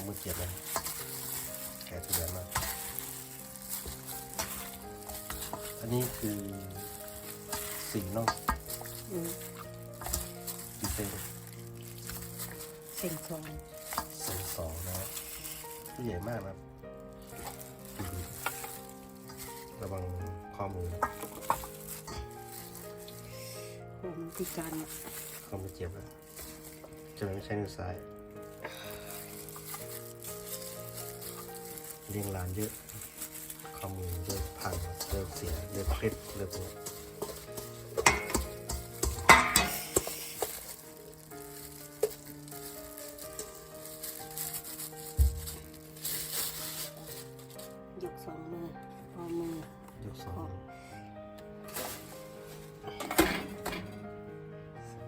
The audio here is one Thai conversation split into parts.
อมือเจ็บเลยแกะตัวใหญ่มาก อันนี้คือสิ่งนอกอืมดีเซลเซ็งซองเสียงสองนะครับตัวใหญ่มากนะครับดูดิระวังข้อมือผมพิการเนี่ยข้อมือเจ็บอะจะไม่ใช้นิ้วซ้าย เลี้ยงหลานเยอะข้อมือเริ่มพังเริ่มเสียเริ่มเคล็ดเริ่มปวดยกสองมือพอมือยกสอง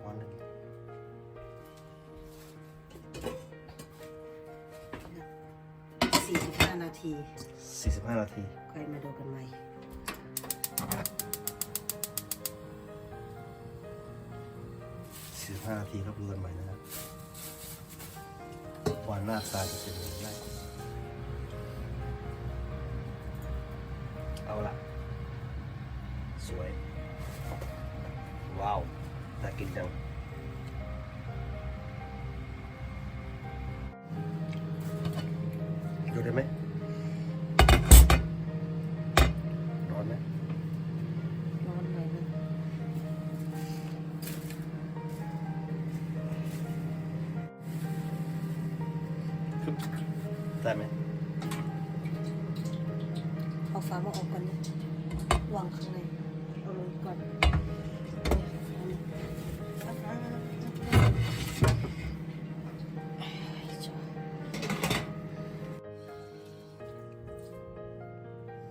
วันหนึ่งสี่ห้า นาทีสี่สิบห้านาที ค่อยมาดูกันใหม่สี่สิบห้านาทีครับดูกันใหม่นะครับวันหน้าตาจะเป็นยังไงเอาละสวย ว้าว น่ากินจังดูได้ไหม ได้ไหมเอาฝามาออกก่อนนะวางข้างในเอาลงก่อนเอานี่จ้ะ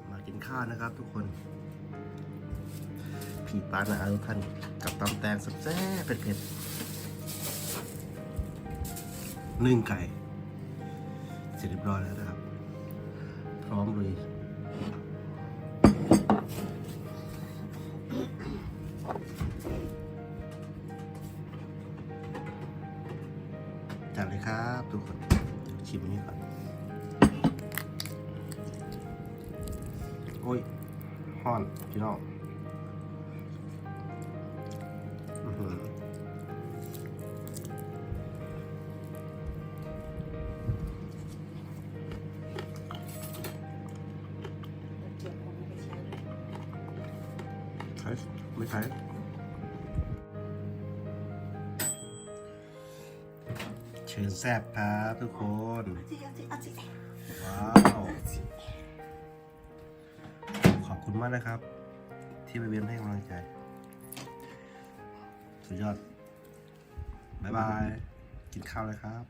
มากินข้าวนะครับทุกคนผีปลาหนาทุกท่านกับตำแตงสับแซ่บเผ็ดๆนึ่งไก่เสร็จเรียบร้อยแล้วนะครับ พร้อมลุยจัดเลยครับทุกคนเดี๋ยวชิมนนี้ก่อน โอ้ยห้อนพี่น้อง ใช้ไม่ใช้เชิญแซบครับทุกคนเอาสิเอาสิเอาสิว้าวเอาสิขอบคุณมากนะครับ ที่ไปเวียนให้กำลังใจ สุดยอด บ๊ายบาย กินข้าวเลยครับ